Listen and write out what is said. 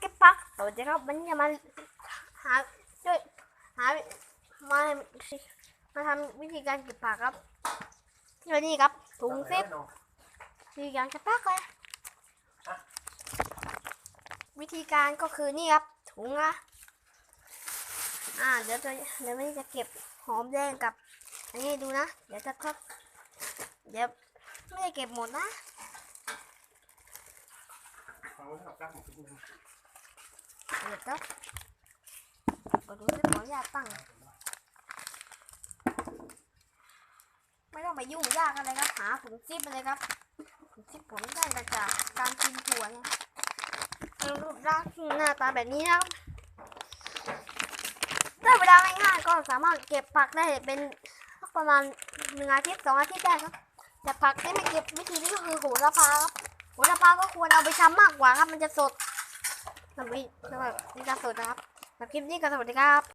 เก็บผักสวัสดีครับวันนี้จะมาหาช่วยหามามาทำวิธีการเก็บผักครับ ที่นี่ครับถุงซิปวิธีการเก็บผักเลยวิธีการก็คือนี่ครับถุงอะอ่าเดี๋ยวจะเดี๋ยววันนี้จะเก็บหอมแดงกับ อันนี้ดูนะ เดี๋ยวจะทดเดี๋ยวไม่ได้เก็บหมดนะ ฟังไว้ครับครับผมคิดนึงเดี๋ยวก็กดดูที่ขออนุญาตตั้ง ไม่ต้องไปยุ่งยากอะไรครับหาถุงซิปไปเลยครับถุงซิปผมได้มาจากการกินถั่วเนี่ยรูปร่างหน้าตาแบบนี้นะครับถ้าเวลาง่ายๆก็สามารถเก็บผักได้เป็นประมาณหนึ่งอาทิตย์สองอาทิตย์ได้ครับแต่ผักที่ไม่เก็บวิธีนี้ก็คือโหระพาครับโหระพาก็ควรเอาไปทำมากกว่าครับมันจะสด สำหรับสำหรับนี่จะสดนะครับสำหรับคลิปนี้ก็สวัสดีครับ